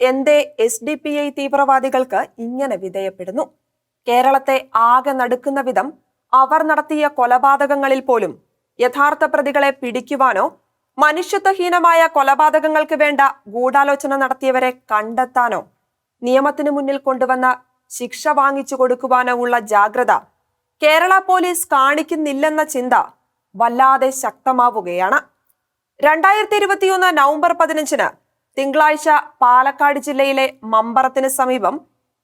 എന്തേ S D P I തീവ്രവാദികൾക്ക് ഇങ്ങനെ വിധേയപ്പെടുന്നു? കേരളത്തെ ആകെ നടുക്കുന്ന വിധം അവർ നടത്തിയ കൊലപാതകങ്ങളിൽ പോലും യഥാർത്ഥ പ്രതികളെ പിടിക്കുവാനോ മനുഷ്യത്വഹീനമായ കൊലപാതകങ്ങൾക്ക് വേണ്ട ഗൂഢാലോചന നടത്തിയവരെ കണ്ടെത്താനോ നിയമത്തിനു മുന്നിൽ കൊണ്ടുവന്ന ശിക്ഷ വാങ്ങിച്ചു കൊടുക്കുവാനോ ഉള്ള ജാഗ്രത കേരള പോലീസ് കാണിക്കുന്നില്ലെന്ന ചിന്ത വല്ലാതെ ശക്തമാവുകയാണ്. രണ്ടായിരത്തി ഇരുപത്തിയൊന്ന് നവംബർ പതിനഞ്ചിന് തിങ്കളാഴ്ച പാലക്കാട് ജില്ലയിലെ മമ്പറത്തിന് സമീപം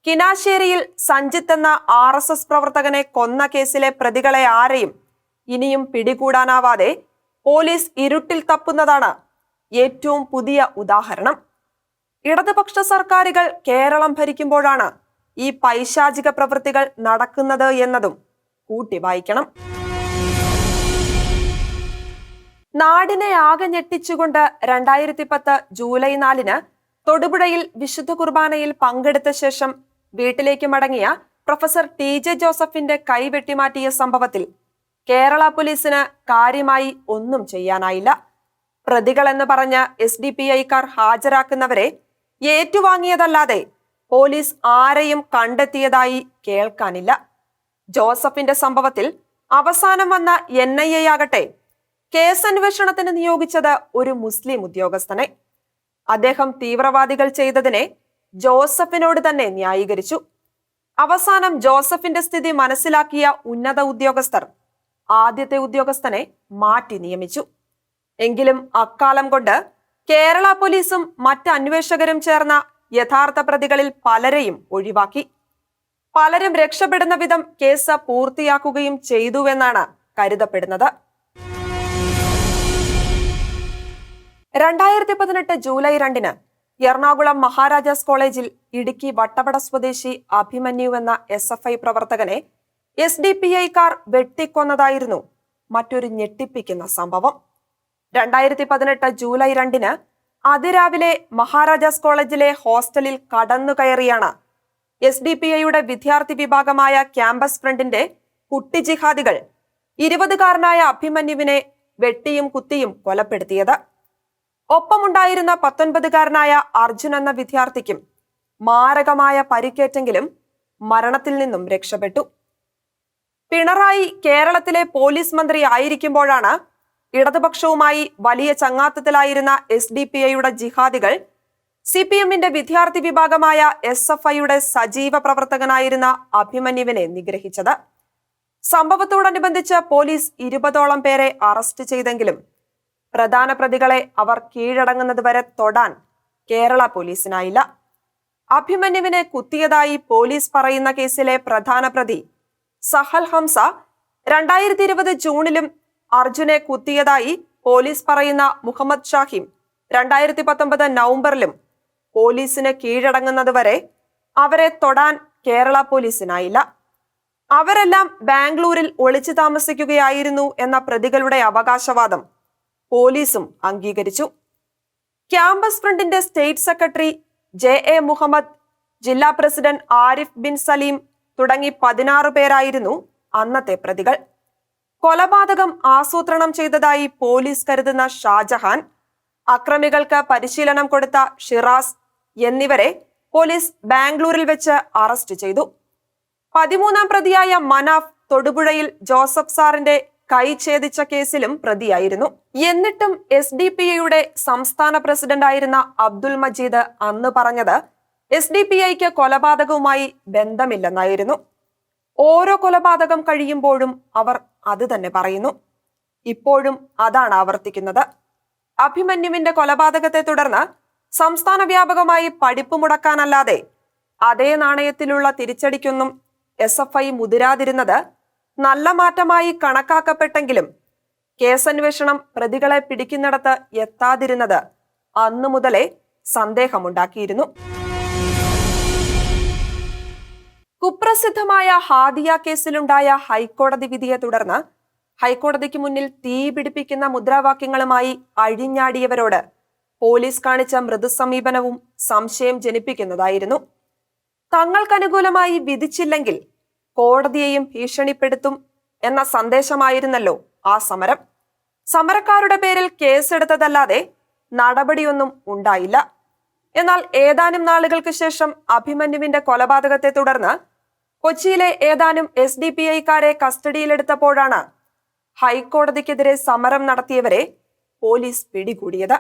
കിനാശ്ശേരിയിൽ സഞ്ജിത്ത് എന്ന ആർ എസ് എസ് പ്രവർത്തകനെ കൊന്ന കേസിലെ പ്രതികളെ ആരെയും ഇനിയും പിടികൂടാനാവാതെ പോലീസ് ഇരുട്ടിൽ തപ്പുന്നതാണ് ഏറ്റവും പുതിയ ഉദാഹരണം. ഇടതുപക്ഷ സർക്കാരുകൾ കേരളം ഭരിക്കുമ്പോഴാണ് ഈ പൈശാചിക പ്രവൃത്തികൾ നടക്കുന്നത് എന്നതും കൂട്ടി വായിക്കണം. നാടിനെ ആകെ ഞെട്ടിച്ചുകൊണ്ട് രണ്ടായിരത്തി പത്ത് ജൂലൈ നാലിന് തൊടുപുഴയിൽ വിശുദ്ധ കുർബാനയിൽ പങ്കെടുത്ത ശേഷം വീട്ടിലേക്ക് മടങ്ങിയ പ്രൊഫസർ ടി ജെ ജോസഫിന്റെ കൈ വെട്ടിമാറ്റിയ സംഭവത്തിൽ കേരള പോലീസിന് കാര്യമായി ഒന്നും ചെയ്യാനായില്ല. പ്രതികളെന്ന് പറഞ്ഞ എസ് ഡി പി ഐക്കാർ ഹാജരാക്കുന്നവരെ ഏറ്റുവാങ്ങിയതല്ലാതെ പോലീസ് ആരെയും കണ്ടെത്തിയതായി കേൾക്കാനില്ല. ജോസഫിന്റെ സംഭവത്തിൽ അവസാനം വന്ന എൻ ഐ എ ആകട്ടെ കേസ് അന്വേഷണത്തിന് നിയോഗിച്ചത് ഒരു മുസ്ലിം ഉദ്യോഗസ്ഥനെ. അദ്ദേഹം തീവ്രവാദികൾ ചെയ്തതിനെ ജോസഫിനോട് തന്നെ ന്യായീകരിച്ചു. അവസാനം ജോസഫിന്റെ സ്ഥിതി മനസ്സിലാക്കിയ ഉന്നത ഉദ്യോഗസ്ഥർ ആദ്യത്തെ ഉദ്യോഗസ്ഥനെ മാറ്റി നിയമിച്ചു. എങ്കിലും അക്കാലം കൊണ്ട് കേരള പോലീസും മറ്റ് അന്വേഷകരും ചേർന്ന യഥാർത്ഥ പ്രതികളിൽ പലരെയും ഒഴിവാക്കി. പലരും രക്ഷപ്പെടുന്ന വിധം കേസ് പൂർത്തിയാക്കുകയും ചെയ്തുവെന്നാണ് കരുതപ്പെടുന്നത്. രണ്ടായിരത്തി പതിനെട്ട് ജൂലൈ രണ്ടിന് എറണാകുളം മഹാരാജാസ് കോളേജിൽ ഇടുക്കി വട്ടവട സ്വദേശി അഭിമന്യു എന്ന എസ് എഫ് ഐ പ്രവർത്തകനെ എസ് ഡി പി ഐക്കാർ വെട്ടിക്കൊന്നതായിരുന്നു മറ്റൊരു ഞെട്ടിപ്പിക്കുന്ന സംഭവം. രണ്ടായിരത്തി പതിനെട്ട് ജൂലൈ രണ്ടിന് അതിരാവിലെ മഹാരാജാസ് കോളേജിലെ ഹോസ്റ്റലിൽ കടന്നു കയറിയാണ് എസ് ഡി പി ഐയുടെ വിദ്യാർത്ഥി വിഭാഗമായ ക്യാമ്പസ് ഫ്രണ്ടിന്റെ കുട്ടി ജിഹാദികൾ ഇരുപതുകാരനായ അഭിമന്യുവിനെ വെട്ടിയും കുത്തിയും കൊലപ്പെടുത്തിയത്. ഒപ്പമുണ്ടായിരുന്ന പത്തൊൻപതുകാരനായ അർജുൻ എന്ന വിദ്യാർത്ഥിക്കും മാരകമായ പരിക്കേറ്റെങ്കിലും മരണത്തിൽ നിന്നും രക്ഷപ്പെട്ടു. പിണറായി കേരളത്തിലെ പോലീസ് മന്ത്രി ആയിരിക്കുമ്പോഴാണ് ഇടതുപക്ഷവുമായി വലിയ ചങ്ങാത്തത്തിലായിരുന്ന എസ് ഡി പി ഐയുടെ ജിഹാദികൾ സി പി എമ്മിന്റെ വിദ്യാർത്ഥി വിഭാഗമായ എസ് എഫ് ഐയുടെ സജീവ പ്രവർത്തകനായിരുന്ന അഭിമന്യുവിനെ നിഗ്രഹിച്ചത്. സംഭവത്തോടനുബന്ധിച്ച് പോലീസ് ഇരുപതോളം പേരെ അറസ്റ്റ് ചെയ്തെങ്കിലും പ്രധാന പ്രതികളെ അവർ കീഴടങ്ങുന്നതുവരെ തൊടാൻ കേരള പോലീസിനായില്ല. അഭിമന്യുവിനെ കുത്തിയതായി പോലീസ് പറയുന്ന കേസിലെ പ്രധാന പ്രതി സഹൽ ഹംസ രണ്ടായിരത്തി ഇരുപത് ജൂണിലും അർജുനെ കുത്തിയതായി പോലീസ് പറയുന്ന മുഹമ്മദ് ഷാഹിം രണ്ടായിരത്തി പത്തൊമ്പത് നവംബറിലും പോലീസിന് കീഴടങ്ങുന്നതുവരെ അവരെ തൊടാൻ കേരള പോലീസിനായില്ല. അവരെല്ലാം ബാംഗ്ലൂരിൽ ഒളിച്ചു താമസിക്കുകയായിരുന്നു എന്ന പ്രതികളുടെ അവകാശവാദം പോലീസും അംഗീകരിച്ചു. ക്യാമ്പസ് ഫ്രണ്ടിന്റെ state secretary J A Muhammad ജില്ലാ പ്രസിഡന്റ് ആരിഫ് ബിൻ സലീം തുടങ്ങി പതിനാറ് പേരായിരുന്നു അന്നത്തെ പ്രതികൾ. കൊലപാതകം ആസൂത്രണം ചെയ്തതായി പോലീസ് കരുതുന്ന ഷാജഹാൻ അക്രമികൾക്ക് പരിശീലനം കൊടുത്ത ഷിറാസ് എന്നിവരെ പോലീസ് ബാംഗ്ലൂരിൽ വെച്ച് അറസ്റ്റ് ചെയ്തു. പതിമൂന്നാം പ്രതിയായ മനാഫ് തൊടുപുഴയിൽ ജോസഫ് സാറിന്റെ കൈ ഛേദിച്ച കേസിലും പ്രതിയായിരുന്നു. എന്നിട്ടും എസ് ഡി പി ഐയുടെ സംസ്ഥാന പ്രസിഡന്റായിരുന്ന അബ്ദുൽ മജീദ് അന്ന് പറഞ്ഞത് എസ് ഡി പി ഐക്ക് കൊലപാതകവുമായി ബന്ധമില്ലെന്നായിരുന്നു. ഓരോ കൊലപാതകം കഴിയുമ്പോഴും അവർ അത് തന്നെ പറയുന്നു. ഇപ്പോഴും അതാണ് ആവർത്തിക്കുന്നത്. അഭിമന്യുവിന്റെ കൊലപാതകത്തെ തുടർന്ന് സംസ്ഥാന വ്യാപകമായി പഠിപ്പ് മുടക്കാനല്ലാതെ അതേ നാണയത്തിലുള്ള തിരിച്ചടിക്കൊന്നും എസ് എഫ് ഐ മുതിരാതിരുന്നത് നല്ല മാറ്റമായി കണക്കാക്കപ്പെട്ടെങ്കിലും കേസന്വേഷണം പ്രതികളെ പിടിക്കുന്നിടത്ത് എത്താതിരുന്നത് അന്നു മുതലേ സന്ദേഹമുണ്ടാക്കിയിരുന്നു. കുപ്രസിദ്ധമായ ഹാദിയ കേസിലുണ്ടായ ഹൈക്കോടതി വിധിയെ തുടർന്ന് ഹൈക്കോടതിക്ക് മുന്നിൽ തീ പിടിപ്പിക്കുന്ന മുദ്രാവാക്യങ്ങളുമായി അഴിഞ്ഞാടിയവരോട് പോലീസ് കാണിച്ച മൃദുസമീപനവും സംശയം ജനിപ്പിക്കുന്നതായിരുന്നു. തങ്ങൾക്കനുകൂലമായി വിധിച്ചില്ലെങ്കിൽ കോടതിയെയും ഭീഷണിപ്പെടുത്തും എന്ന സന്ദേശമായിരുന്നല്ലോ ആ സമരം. സമരക്കാരുടെ പേരിൽ കേസെടുത്തതല്ലാതെ നടപടിയൊന്നും ഉണ്ടായില്ല. എന്നാൽ ഏതാനും നാളുകൾക്ക് ശേഷം അഭിമന്യുവിന്റെ കൊലപാതകത്തെ തുടർന്ന് കൊച്ചിയിലെ ഏതാനും എസ് ഡി പി ഐക്കാരെ കസ്റ്റഡിയിലെടുത്തപ്പോഴാണ് ഹൈക്കോടതിക്കെതിരെ സമരം നടത്തിയവരെ പോലീസ് പിടികൂടിയത്.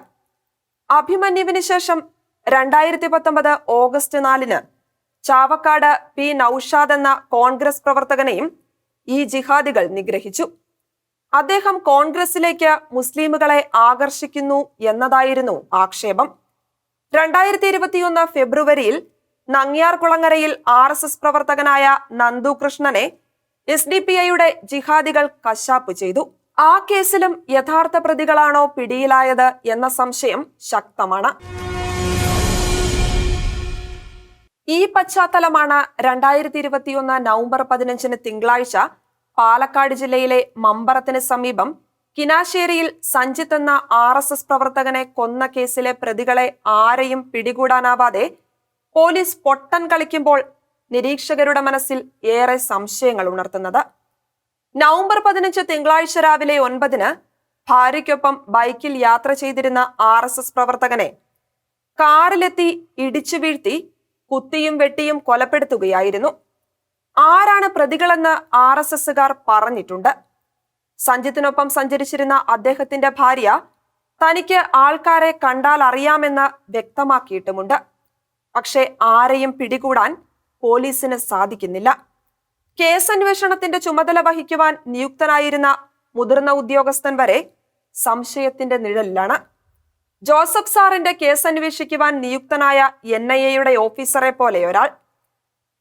അഭിമന്യുവിന് ശേഷം രണ്ടായിരത്തി പത്തൊമ്പത് ഓഗസ്റ്റ് നാലിന് ചാവക്കാട് പി നൌഷാദ് എന്ന കോൺഗ്രസ് പ്രവർത്തകനെയും ഈ ജിഹാദികൾ നിഗ്രഹിച്ചു. അദ്ദേഹം കോൺഗ്രസിലേക്ക് മുസ്ലിമുകളെ ആകർഷിക്കുന്നു എന്നതായിരുന്നു ആക്ഷേപം. രണ്ടായിരത്തി ഇരുപത്തിയൊന്ന് ഫെബ്രുവരിയിൽ നങ്ങിയാർ കുളങ്ങരയിൽ ആർ എസ് എസ് പ്രവർത്തകനായ നന്ദു കൃഷ്ണനെ എസ് ഡി പി ഐയുടെ ജിഹാദികൾ കശാപ്പ് ചെയ്തു. ആ കേസിലും യഥാർത്ഥ പ്രതികളാണോ പിടിയിലായത് എന്ന സംശയം ശക്തമാണ്. ഈ പശ്ചാത്തലമാണ് രണ്ടായിരത്തി ഇരുപത്തിയൊന്ന് നവംബർ പതിനഞ്ചിന് തിങ്കളാഴ്ച പാലക്കാട് ജില്ലയിലെ മമ്പറത്തിന് സമീപം കിനാശ്ശേരിയിൽ സഞ്ജിത്ത് എന്ന ആർ എസ് എസ് പ്രവർത്തകനെ കൊന്ന കേസിലെ പ്രതികളെ ആരെയും പിടികൂടാനാവാതെ പോലീസ് പൊട്ടൻ കളിക്കുമ്പോൾ നിരീക്ഷകരുടെ മനസ്സിൽ ഏറെ സംശയങ്ങൾ ഉണർത്തുന്നത്. നവംബർ പതിനഞ്ച് തിങ്കളാഴ്ച രാവിലെ ഒൻപതിന് ഭാര്യയ്ക്കൊപ്പം ബൈക്കിൽ യാത്ര ചെയ്തിരുന്ന ആർ പ്രവർത്തകനെ കാറിലെത്തി ഇടിച്ചു വീഴ്ത്തി കുത്തിയും വെട്ടിയും കൊലപ്പെടുത്തുകയായിരുന്നു. ആരാണ് പ്രതികളെന്ന് ആർ എസ് എസുകാർ പറഞ്ഞിട്ടുണ്ട്. സഞ്ജിത്തിനൊപ്പം സഞ്ചരിച്ചിരുന്ന അദ്ദേഹത്തിന്റെ ഭാര്യ തനിക്ക് ആൾക്കാരെ കണ്ടാൽ അറിയാമെന്ന് വ്യക്തമാക്കിയിട്ടുമുണ്ട്. പക്ഷേ ആരെയും പിടികൂടാൻ പോലീസിന് സാധിക്കുന്നില്ല. കേസന്വേഷണത്തിന്റെ ചുമതല വഹിക്കുവാൻ നിയുക്തനായിരുന്ന മുതിർന്ന ഉദ്യോഗസ്ഥൻ വരെ സംശയത്തിന്റെ നിഴലിലാണ്. ജോസഫ് സാറിന്റെ കേസ് അന്വേഷിക്കുവാൻ നിയുക്തനായ എൻ ഐ എയുടെ ഓഫീസറെ പോലെ ഒരാൾ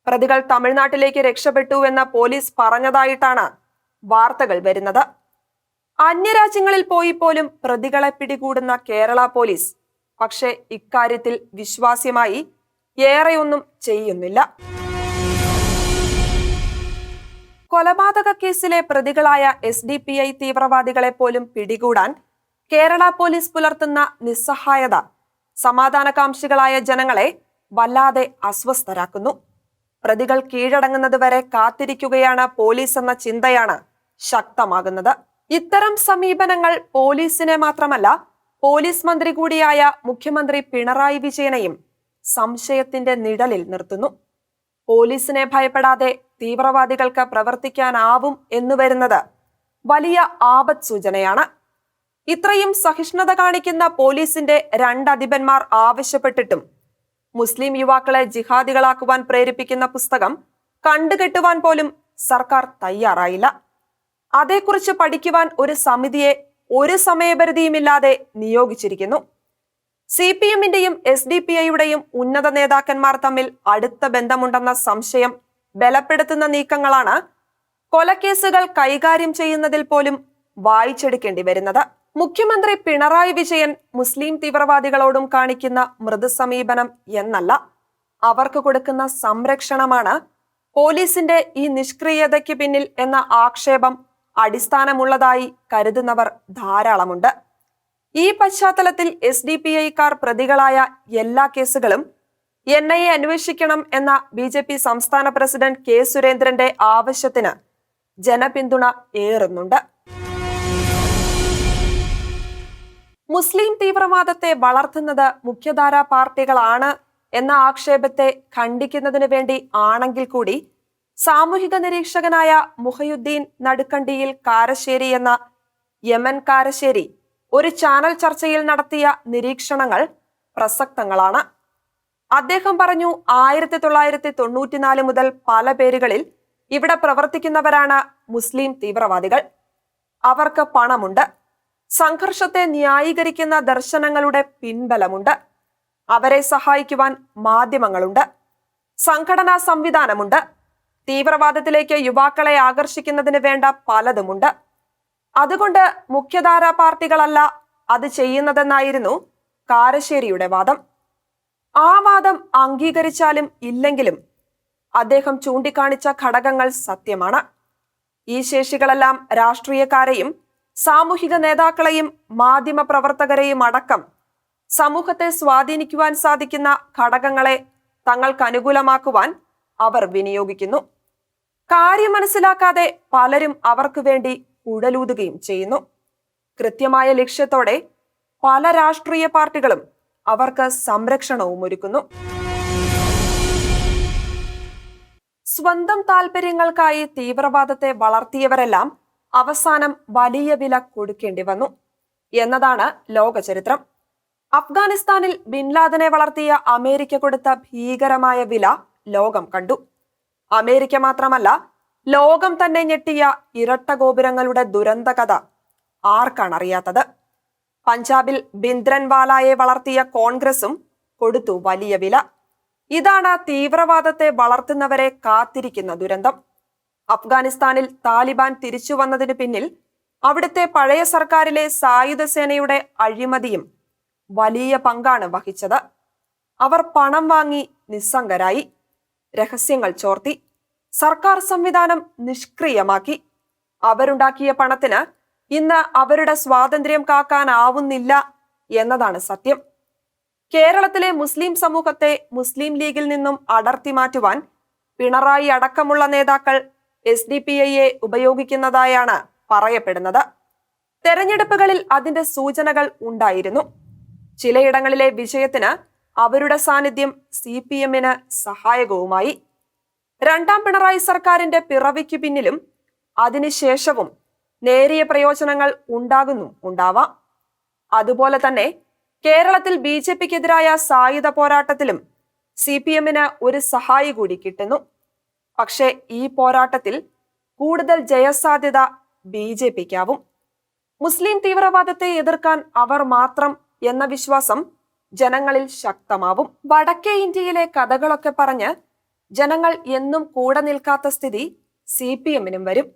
പ്രതികൾ തമിഴ്നാട്ടിലേക്ക് രക്ഷപ്പെട്ടു രക്ഷപ്പെട്ടുവെന്ന് പോലീസ് പറഞ്ഞതായിട്ടാണ് വാർത്തകൾ വരുന്നത്. അന്യരാജ്യങ്ങളിൽ പോയി പോലും പ്രതികളെ പിടികൂടുന്ന കേരള പോലീസ് പക്ഷേ ഇക്കാര്യത്തിൽ വിശ്വാസ്യമായി ഏറെയൊന്നും ചെയ്യുന്നില്ല. കൊലപാതക കേസിലെ പ്രതികളായ എസ് ഡി പി ഐ തീവ്രവാദികളെ പോലും പിടികൂടാൻ കേരള പോലീസ് പുലർത്തുന്ന നിസ്സഹായത സമാധാനകാംക്ഷികളായ ജനങ്ങളെ വല്ലാതെ അസ്വസ്ഥരാക്കുന്നു. പ്രതികൾ കീഴടങ്ങുന്നത് വരെ കാത്തിരിക്കുകയാണ് പോലീസ് എന്ന ചിന്തയാണ് ശക്തമാകുന്നത്. ഇത്തരം സമീപനങ്ങൾ പോലീസിനെ മാത്രമല്ല പോലീസ് മന്ത്രി കൂടിയായ മുഖ്യമന്ത്രി പിണറായി വിജയനെയും സംശയത്തിന്റെ നിഴലിൽ നിർത്തുന്നു. പോലീസിനെ ഭയപ്പെടാതെ തീവ്രവാദികൾക്ക് പ്രവർത്തിക്കാനാവും എന്ന് വരുന്നത് വലിയ ആപത് സൂചനയാണ് ഇത്രയും സഹിഷ്ണുത കാണിക്കുന്ന പോലീസിന്റെ രണ്ട് അധിപന്മാർ ആവശ്യപ്പെട്ടിട്ടും മുസ്ലിം യുവാക്കളെ ജിഹാദികളാക്കുവാൻ പ്രേരിപ്പിക്കുന്ന പുസ്തകം കണ്ടുകെട്ടുവാൻ പോലും സർക്കാർ തയ്യാറായില്ല. അതേക്കുറിച്ച് പഠിക്കുവാൻ ഒരു സമിതിയെ ഒരു സമയപരിധിയുമില്ലാതെ നിയോഗിച്ചിരിക്കുന്നു. സി പി എമ്മിന്റെയും എസ് ഡി പി ഐയുടെയും ഉന്നത നേതാക്കന്മാർ തമ്മിൽ അടുത്ത ബന്ധമുണ്ടെന്ന സംശയം ബലപ്പെടുത്തുന്ന നീക്കങ്ങളാണ് കൊലക്കേസുകൾ കൈകാര്യം ചെയ്യുന്നതിൽ പോലും വായിച്ചെടുക്കേണ്ടി വരുന്നത്. മുഖ്യമന്ത്രി പിണറായി വിജയൻ മുസ്ലിം തീവ്രവാദികളോടും കാണിക്കുന്ന മൃദുസമീപനം എന്നല്ല അവർക്ക് കൊടുക്കുന്ന സംരക്ഷണമാണ് പോലീസിന്റെ ഈ നിഷ്ക്രിയതയ്ക്ക് പിന്നിൽ എന്ന ആക്ഷേപം അടിസ്ഥാനമുള്ളതായി കരുതുന്നവർ ധാരാളമുണ്ട്. ഈ പശ്ചാത്തലത്തിൽ എസ് ഡി പി ഐക്കാർ പ്രതികളായ എല്ലാ കേസുകളും എൻ ഐ എ അന്വേഷിക്കണം എന്ന ബി ജെ പി സംസ്ഥാന പ്രസിഡന്റ് കെ സുരേന്ദ്രന്റെ ആവശ്യത്തിന് ജനപിന്തുണ ഏറുന്നുണ്ട്. മുസ്ലിം തീവ്രവാദത്തെ വളർത്തുന്നത് മുഖ്യധാരാ പാർട്ടികളാണ് എന്ന ആക്ഷേപത്തെ ഖണ്ഡിക്കുന്നതിന് വേണ്ടി ആണെങ്കിൽ കൂടി സാമൂഹിക നിരീക്ഷകനായ മുഹയുദ്ദീൻ നടുക്കണ്ടിയിൽ കാരശ്ശേരി എന്ന യമൻ കാരശ്ശേരി ഒരു ചാനൽ ചർച്ചയിൽ നടത്തിയ നിരീക്ഷണങ്ങൾ പ്രസക്തങ്ങളാണ്. അദ്ദേഹം പറഞ്ഞു ആയിരത്തി തൊള്ളായിരത്തി തൊണ്ണൂറ്റിനാല് മുതൽ പല പേരുകളിൽ ഇവിടെ പ്രവർത്തിക്കുന്നവരാണ് മുസ്ലിം തീവ്രവാദികൾ. അവർക്ക് പണമുണ്ട്. സംഘർഷത്തെ ന്യായീകരിക്കുന്ന ദർശനങ്ങളുടെ പിൻബലമുണ്ട്. അവരെ സഹായിക്കുവാൻ മാധ്യമങ്ങളുണ്ട്. സംഘടനാ സംവിധാനമുണ്ട്. തീവ്രവാദത്തിലേക്ക് യുവാക്കളെ ആകർഷിക്കുന്നതിന് വേണ്ട പലതുമുണ്ട്. അതുകൊണ്ട് മുഖ്യധാരാ പാർട്ടികളല്ല അത് ചെയ്യുന്നതെന്നായിരുന്നു കാരശ്ശേരിയുടെ വാദം. ആ വാദം അംഗീകരിച്ചാലും ഇല്ലെങ്കിലും അദ്ദേഹം ചൂണ്ടിക്കാണിച്ച ഘടകങ്ങൾ സത്യമാണ്. ഈ ശേഷികളെല്ലാം രാഷ്ട്രീയക്കാരെയും സാമൂഹിക നേതാക്കളെയും മാധ്യമ പ്രവർത്തകരെയും അടക്കം സമൂഹത്തെ സ്വാധീനിക്കുവാൻ സാധിക്കുന്ന ഘടകങ്ങളെ തങ്ങൾക്ക് അനുകൂലമാക്കുവാൻ അവർ വിനിയോഗിക്കുന്നു. കാര്യം മനസ്സിലാക്കാതെ പലരും അവർക്ക് വേണ്ടി ഉടലൂതുകയും ചെയ്യുന്നു. കൃത്യമായ ലക്ഷ്യത്തോടെ പല രാഷ്ട്രീയ പാർട്ടികളും അവർക്ക് സംരക്ഷണവും ഒരുക്കുന്നു. സ്വന്തം താല്പര്യങ്ങൾക്കായി തീവ്രവാദത്തെ വളർത്തിയവരെല്ലാം അവസാനം വലിയ വില കൊടുക്കേണ്ടി വന്നു. എന്നതാണ് ലോകചരിത്രം അഫ്ഗാനിസ്ഥാനിൽ ബിൻലാദനെ വളർത്തിയ അമേരിക്ക കൊടുത്ത ഭീകരമായ വില ലോകം കണ്ടു. അമേരിക്ക മാത്രമല്ല ലോകം തന്നെ ഞെട്ടിയ ഇരട്ട ഗോപുരങ്ങളുടെ ദുരന്ത കഥ ആർക്കാണ് അറിയാത്തത് പഞ്ചാബിൽ ബിന്ദ്രൻവാലായെ വളർത്തിയ കോൺഗ്രസും കൊടുത്തു വലിയ വില. ഇതാണ് തീവ്രവാദത്തെ വളർത്തുന്നവരെ കാത്തിരിക്കുന്ന ദുരന്തം. അഫ്ഗാനിസ്ഥാനിൽ താലിബാൻ തിരിച്ചു വന്നതിന് പിന്നിൽ അവിടുത്തെ പഴയ സർക്കാരിലെ സായുധ സേനയുടെ അഴിമതിയും വലിയ പങ്കാണ് വഹിച്ചത്. അവർ പണം വാങ്ങി നിസ്സംഗരായി രഹസ്യങ്ങൾ ചോർത്തി സർക്കാർ സംവിധാനം നിഷ്ക്രിയമാക്കി. അവരുണ്ടാക്കിയ പണത്തിന് ഇന്ന് അവരുടെ സ്വാതന്ത്ര്യം കാക്കാനാവുന്നില്ല എന്നതാണ് സത്യം. കേരളത്തിലെ മുസ്ലിം സമൂഹത്തെ മുസ്ലിം ലീഗിൽ നിന്നും അടർത്തി മാറ്റുവാൻ പിണറായി അടക്കമുള്ള നേതാക്കൾ എസ് ഡി പി ഐയെ ഉപയോഗിക്കുന്നതായാണ് പറയപ്പെടുന്നത്. തെരഞ്ഞെടുപ്പുകളിൽ അതിന്റെ സൂചനകൾ ഉണ്ടായിരുന്നു. ചിലയിടങ്ങളിലെ വിജയത്തിന് അവരുടെ സാന്നിധ്യം സി പി എമ്മിന് സഹായകവുമായി. രണ്ടാം പിണറായി സർക്കാരിന്റെ പിറവിക്ക് പിന്നിലും അതിനുശേഷവും നേരിയ പ്രയോജനങ്ങൾ ഉണ്ടാകുന്നു ഉണ്ടാവാം. അതുപോലെ തന്നെ കേരളത്തിൽ ബി ജെ പിക്കെതിരായ സായുധ പോരാട്ടത്തിലും സി പി എമ്മിന് ഒരു സഹായി കൂടി കിട്ടുന്നു. പക്ഷേ ഈ പോരാട്ടത്തിൽ കൂടുതൽ ജയസാധ്യത ബി ജെ പിക്കാവും. മുസ്ലിം തീവ്രവാദത്തെ എതിർക്കാൻ അവർ മാത്രം എന്ന വിശ്വാസം ജനങ്ങളിൽ ശക്തമാവും. വടക്കേ ഇന്ത്യയിലെ കഥകളൊക്കെ പറഞ്ഞ് ജനങ്ങൾ എന്നും കൂടെ നിൽക്കാത്ത സ്ഥിതി സി പി എമ്മിനും വരും.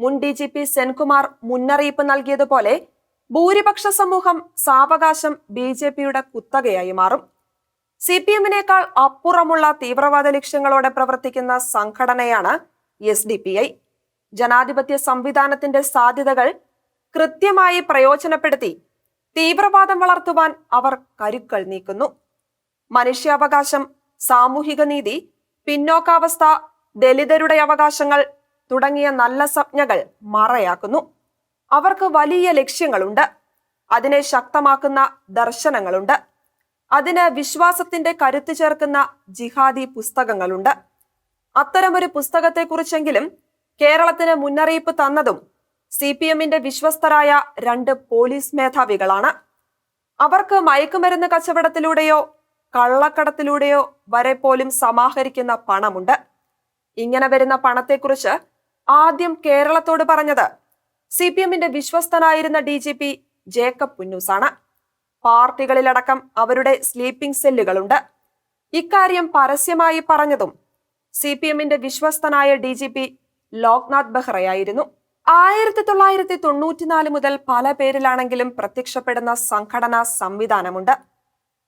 മുൻ ഡി ജി പി സെൻകുമാർ മുന്നറിയിപ്പ് നൽകിയതുപോലെ ഭൂരിപക്ഷ സമൂഹം സാവകാശം ബി ജെ പിയുടെ കുത്തകയായി മാറും. സി പി എമ്മിനേക്കാൾ അപ്പുറമുള്ള തീവ്രവാദ ലക്ഷ്യങ്ങളോടെ പ്രവർത്തിക്കുന്ന സംഘടനയാണ് എസ് ഡി പി ഐ. ജനാധിപത്യ സംവിധാനത്തിന്റെ സാധ്യതകൾ കൃത്യമായി പ്രയോജനപ്പെടുത്തി തീവ്രവാദം വളർത്തുവാൻ അവർ കരുക്കൾ നീക്കുന്നു. മനുഷ്യാവകാശം സാമൂഹിക നീതി പിന്നോക്കാവസ്ഥ ദലിതരുടെ അവകാശങ്ങൾ തുടങ്ങിയ നല്ല സംജ്ഞകൾ മറയാക്കുന്നു. അവർക്ക് വലിയ ലക്ഷ്യങ്ങളുണ്ട്. അതിനെ ശക്തമാക്കുന്ന ദർശനങ്ങളുണ്ട്. അതിന് വിശ്വാസത്തിന്റെ കരുത്ത് ചേർക്കുന്ന ജിഹാദി പുസ്തകങ്ങളുണ്ട്. അത്തരമൊരു പുസ്തകത്തെക്കുറിച്ചെങ്കിലും കേരളത്തിന് മുന്നറിയിപ്പ് തന്നതും സി പി എമ്മിന്റെ വിശ്വസ്തരായ രണ്ട് പോലീസ് മേധാവികളാണ്. അവർക്ക് മയക്കുമരുന്ന് കച്ചവടത്തിലൂടെയോ കള്ളക്കടത്തിലൂടെയോ വരെ പോലും സമാഹരിക്കുന്ന പണമുണ്ട്. ഇങ്ങനെ വരുന്ന പണത്തെക്കുറിച്ച് ആദ്യം കേരളത്തോട് പറഞ്ഞത് സി പി എമ്മിന്റെ വിശ്വസ്തനായിരുന്ന ഡി ജി പി ജേക്കബ് പുന്നൂസാണ്. പാർട്ടികളിലടക്കം അവരുടെ സ്ലീപ്പിംഗ് സെല്ലുകളുണ്ട് ഇക്കാര്യം പരസ്യമായി പറഞ്ഞതും സി പി എമ്മിന്റെ വിശ്വസ്തനായ ഡി ജി പി ലോക്നാഥ് ബെഹ്റയായിരുന്നു. ആയിരത്തി തൊള്ളായിരത്തി തൊണ്ണൂറ്റിനാല് മുതൽ പല പേരിലാണെങ്കിലും പ്രത്യക്ഷപ്പെടുന്ന സംഘടനാ സംവിധാനമുണ്ട്.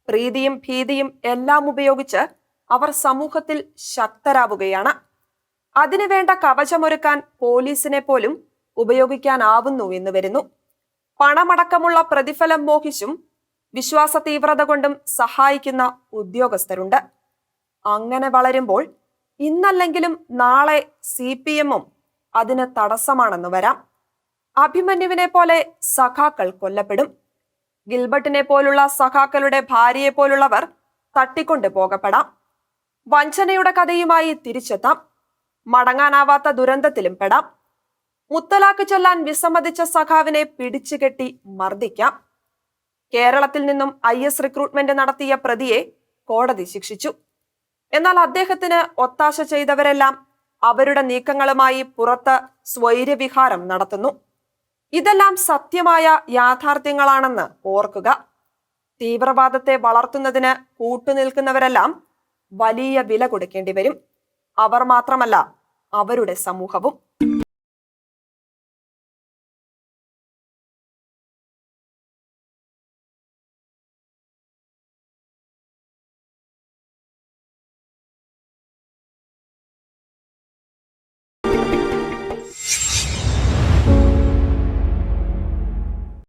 പ്രീതിയും ഭീതിയും എല്ലാം ഉപയോഗിച്ച് അവർ സമൂഹത്തിൽ ശക്തരാവുകയാണ്. അതിനുവേണ്ട കവചമൊരുക്കാൻ പോലീസിനെ പോലും ഉപയോഗിക്കാനാവുന്നു എന്ന് വരുന്നു. പണമടക്കമുള്ള പ്രതിഫലം മോഹിച്ചും വിശ്വാസ തീവ്രത കൊണ്ടും സഹായിക്കുന്ന ഉദ്യോഗസ്ഥരുണ്ട്. അങ്ങനെ വളരുമ്പോൾ ഇന്നല്ലെങ്കിലും നാളെ സി പി എമ്മും അതിന് തടസ്സമാണെന്ന് വരാം. അഭിമന്യുവിനെ പോലെ സഖാക്കൾ കൊല്ലപ്പെടും. ഗിൽബർട്ടിനെ പോലുള്ള സഖാക്കളുടെ ഭാര്യയെ പോലുള്ളവർ തട്ടിക്കൊണ്ടു പോകപ്പെടാം. വഞ്ചനയുടെ കഥയുമായി തിരിച്ചെത്താം. മടങ്ങാനാവാത്ത ദുരന്തത്തിലും പെടാം. മുത്തലാക്ക് ചൊല്ലാൻ വിസമ്മതിച്ച സഖാവിനെ പിടിച്ചുകെട്ടി മർദ്ദിക്കാം. കേരളത്തിൽ നിന്നും ഐ എസ് റിക്രൂട്ട്മെന്റ് നടത്തിയ പ്രതിയെ കോടതി ശിക്ഷിച്ചു. എന്നാൽ അദ്ദേഹത്തിന് ഒത്താശ ചെയ്തവരെല്ലാം അവരുടെ നീക്കങ്ങളുമായി പുറത്ത് സ്വൈര്യവിഹാരം നടത്തുന്നു. ഇതെല്ലാം സത്യമായ യാഥാർത്ഥ്യങ്ങളാണെന്ന് ഓർക്കുക. തീവ്രവാദത്തെ വളർത്തുന്നതിന് കൂട്ടുനിൽക്കുന്നവരെല്ലാം വലിയ വില കൊടുക്കേണ്ടി വരും. അവർ മാത്രമല്ല അവരുടെ സമൂഹവും.